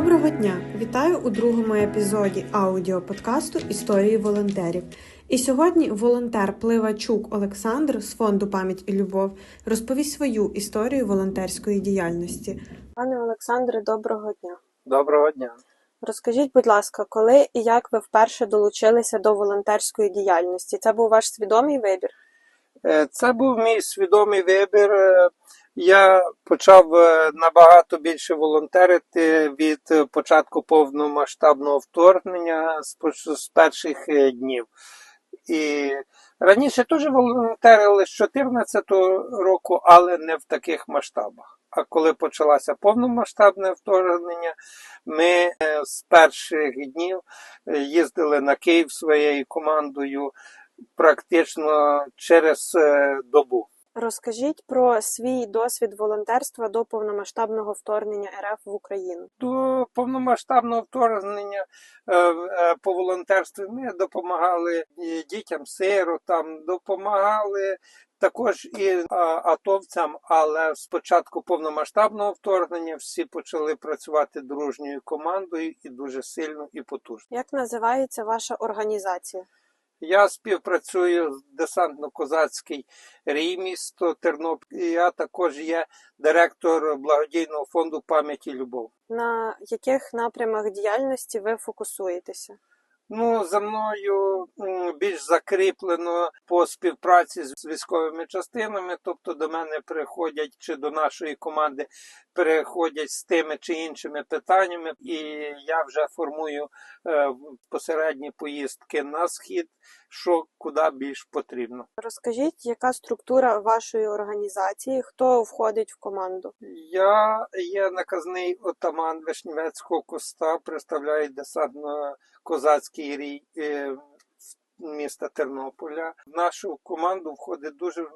Доброго дня! Вітаю у другому епізоді аудіоподкасту Історії волонтерів. І сьогодні волонтер Пливачук Олександр з фонду Пам'ять і Любов розповість свою історію волонтерської діяльності. Пане Олександре, доброго дня! Доброго дня. Розкажіть, будь ласка, коли і як ви вперше долучилися до волонтерської діяльності? Це був ваш свідомий вибір? Е, Це був мій свідомий вибір. Я почав е, набагато більше волонтерити від е, початку повномасштабного вторгнення з з перших е, днів. І раніше теж волонтерили з 2014 року, але не в таких масштабах. А коли почалося повномасштабне вторгнення, ми з перших днів їздили на Київ своєю командою практично через добу. Розкажіть про свій досвід волонтерства до повномасштабного вторгнення РФ в Україну. До повномасштабного вторгнення е, е, по волонтерству ми допомагали дітям сиротам, допомагали також і атовцям, але з початку повномасштабного вторгнення всі почали працювати дружньою командою і дуже сильно і потужно. Як називається ваша організація? Я співпрацюю з десантно-козацький рій місто Тернопіль. Я також є директор благодійного фонду пам'яті Любов. На яких напрямах діяльності ви фокусуєтеся? Ну, за мною більш закріплено по співпраці з військовими частинами, тобто до мене приходять чи до нашої команди приходять з тими чи іншими питаннями, і я вже формую е, посередні поїздки на схід, що куди більш потрібно. Розкажіть, яка структура вашої організації, хто входить в команду? Я є наказний отаман Вишневецького коста, представляю десантно-козацький рій е, міста Тернополя. В нашу команду входить дуже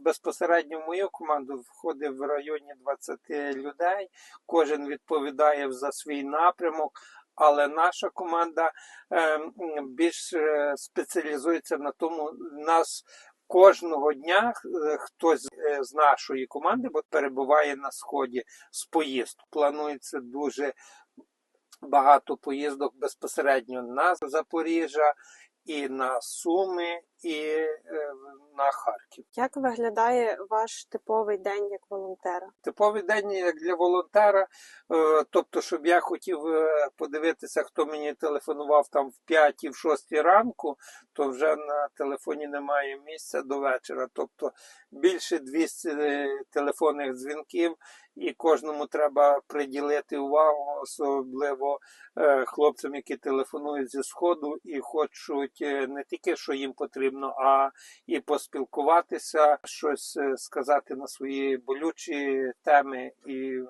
безпосередньо в мою команду входить в районі 20 людей. Кожен відповідає за свій напрямок. Але наша команда е, більш е, спеціалізується на тому, нас кожного дня хтось з нашої команди перебуває на сході з поїздку. Планується дуже багато поїздок безпосередньо на Запоріжжя, і на Суми, і е, на Харків. Як виглядає ваш типовий день як волонтера? Типовий день як для волонтера. е, Тобто, щоб я хотів е, подивитися, хто мені телефонував там в 5 і в 6 ранку, то вже на телефоні немає місця до вечора. Тобто більше 200 телефонних дзвінків, і кожному треба приділити увагу, особливо хлопцям, які телефонують зі сходу і хочуть не тільки що їм потрібно, а і поспілкуватися, щось е, сказати на свої болючі теми, і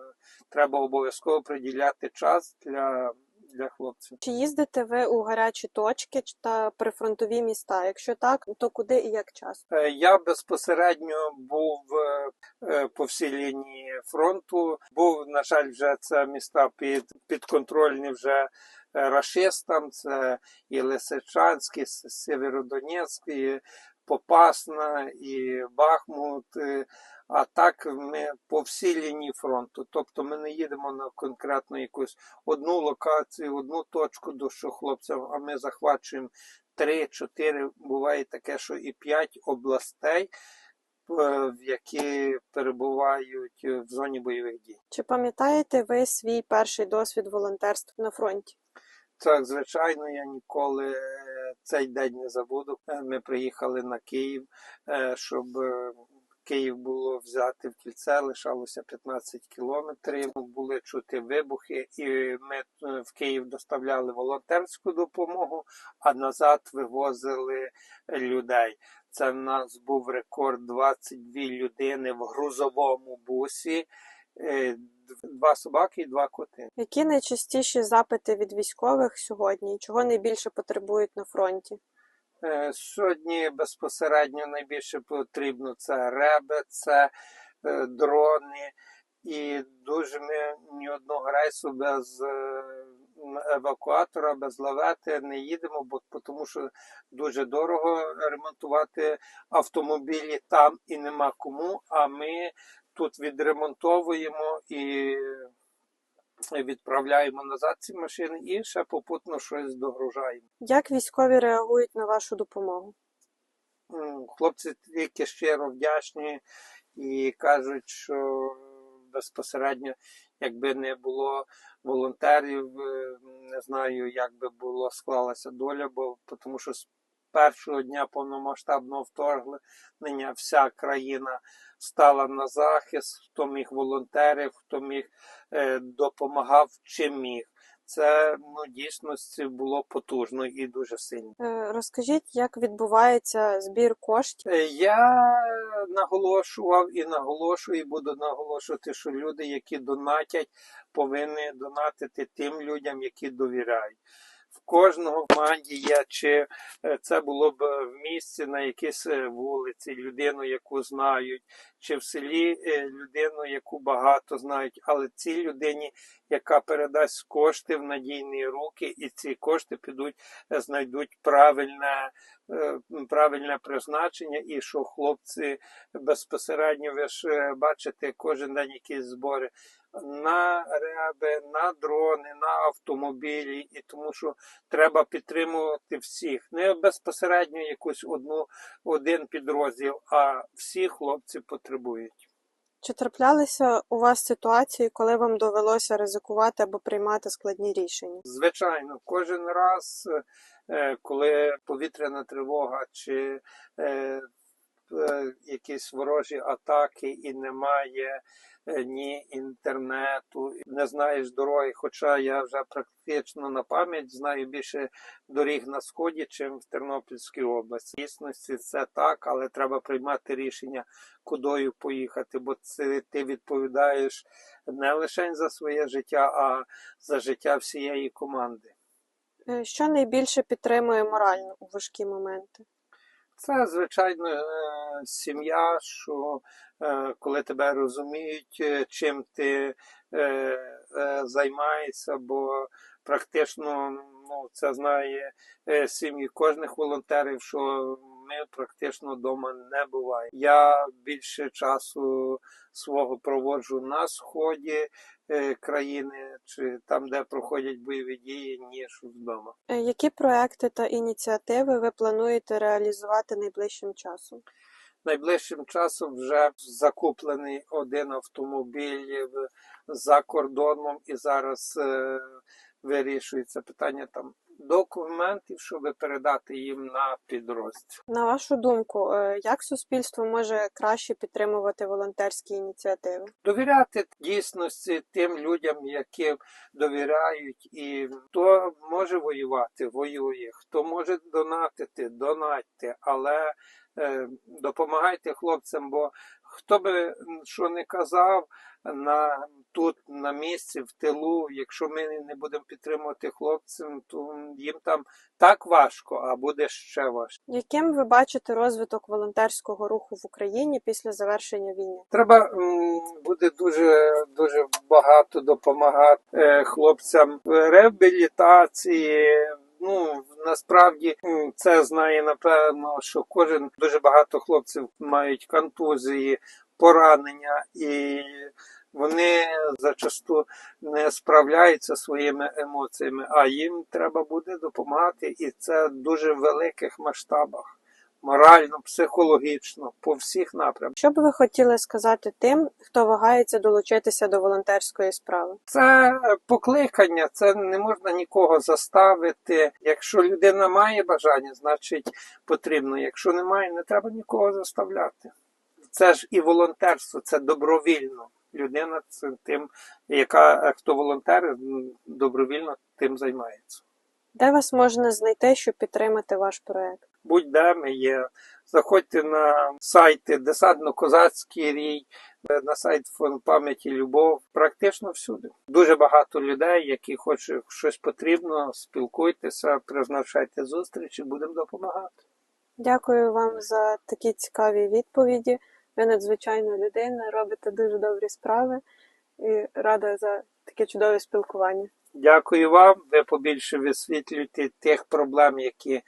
треба обов'язково приділяти час для, для хлопців. Чи їздите ви у гарячі точки та прифронтові міста? Якщо так, то куди і як часто? Е, Я безпосередньо був е, е, по всій лінії фронту. Був, на жаль, вже це міста під, підконтрольні вже рашистам. Це і Лисичанськ, і Сєвєродонецьк, і Попасна, і Бахмут. А так ми по всій лінії фронту. Тобто ми не їдемо на конкретну якусь одну локацію, одну точку душу хлопцям, а ми захвачуємо три, чотири, буває таке, що і п'ять областей, е, в які перебувають в зоні бойових дій. Чи пам'ятаєте ви свій перший досвід волонтерства на фронті? Так, звичайно, я ніколи е, цей день не забуду. Е, Ми приїхали на Київ, щоб Київ було взяти в кільце, лишалося 15 кілометрів. Були чути вибухи, і ми е, в Київ доставляли волонтерську допомогу, а назад вивозили людей. Це в нас був рекорд 22 людини в грузовому бусі, е, два собаки і два коти. Які найчастіші запити від військових сьогодні? Чого найбільше потребують на фронті? Е, Сьогодні безпосередньо найбільше потрібно це реби, це е, дрони, і дуже ми ні одного рейсу без е, евакуатора, без лавети не їдемо, бо тому що дуже дорого ремонтувати автомобілі там і нема кому. А ми тут відремонтовуємо і відправляємо назад ці машини і ще попутно щось догружаємо. Як військові реагують на вашу допомогу? Хлопці тільки щиро вдячні і кажуть, що безпосередньо, якби не було волонтерів, е, не знаю, як би було склалася доля, бо тому що першого дня повномасштабного вторгнення вся країна стала на захист, хто міг волонтерів, хто міг е, допомагав чим міг. Це ну, дійсності було потужно і дуже сильно. Е, Розкажіть, як відбувається збір коштів? Е, Я наголошував і наголошую, і буду наголошувати, що люди, які донатять, повинні донатити тим людям, які довіряють. Кожного є, чи е, це було б в місті на якійсь е, вулиці, людину, яку знають, чи в селі е, людину, яку багато знають, але цій людині, яка передасть кошти в надійні руки, і ці кошти підуть, е, знайдуть правильне, е, правильне призначення, і що хлопці безпосередньо, ви ж е, бачите кожен день якісь збори на реби, на дрони, на автомобілі, і тому що треба підтримувати всіх. Не безпосередньо якусь одну один підрозділ, а всі хлопці потребують. Чи траплялися у вас ситуації, коли вам довелося ризикувати або приймати складні рішення? Звичайно, кожен раз, е, коли повітряна тривога чи е, якісь ворожі атаки і немає е, ні інтернету, не знаєш дороги. Хоча я вже практично на пам'ять знаю більше доріг на сході, чим в Тернопільській області. Дійсності це так, але треба приймати рішення, кудою поїхати, бо це ти відповідаєш не лише за своє життя, а за життя всієї команди. Е, Що найбільше підтримує морально у важкі моменти? Це, звичайно, е, сім'я, що е, коли тебе розуміють, е, чим ти е, е, бо практично ну, це знає е, сім'ї кожних волонтерів, що ми практично вдома не буваємо. Я більше часу свого проводжу на сході е, країни, чи там, де проходять бойові дії, ніж вдома. Які проекти та ініціативи ви плануєте реалізувати найближчим часом? Найближчим часом вже закуплений один автомобіль за кордоном, і зараз е, вирішується питання там документів, щоб передати їм на підрозділ. На вашу думку, е, як суспільство може краще підтримувати волонтерські ініціативи? Довіряти дійсності тим людям, яким довіряють, і хто може воювати, воює, хто може донатити, донатьте, але е, допомагайте хлопцям, бо хто би що не казав на тут на місці, в тилу, якщо ми не будемо підтримувати хлопцям, то їм там так важко, а буде ще важче. Яким ви бачите розвиток волонтерського руху в Україні після завершення війни? Треба буде дуже дуже багато допомагати е, хлопцям в реабілітації. Ну насправді це знає напевно, що кожен дуже багато хлопців мають контузії, поранення, і вони зачасту не справляються своїми емоціями, а їм треба буде допомагати, і це в дуже великих масштабах. Морально, психологічно, по всіх напрямках. Що би ви хотіли сказати тим, хто вагається долучитися до волонтерської справи? Це покликання, це не можна нікого заставити. Якщо людина має бажання, значить потрібно. Якщо немає, не треба нікого заставляти. Це ж і волонтерство, це добровільно. Людина це тим, яка хто волонтер, добровільно тим займається. Де вас можна знайти, щоб підтримати ваш проект? Будь-де ми є. Заходьте на сайти Десантно-Козацький рій, е, на сайт фонд пам'яті Любов. Практично всюди. Дуже багато людей, які хочуть щось потрібно, спілкуйтеся, призначайте зустрічі, будемо допомагати. Дякую вам за такі цікаві відповіді. Ви надзвичайна людина, робите дуже добрі справи і рада за таке чудове спілкування. Дякую вам. Ви побільше висвітлюєте тих проблем, які,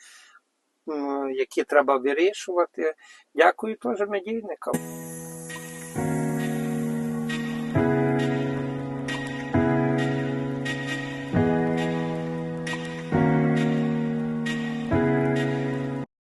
які треба вирішувати. Дякую теж медійникам.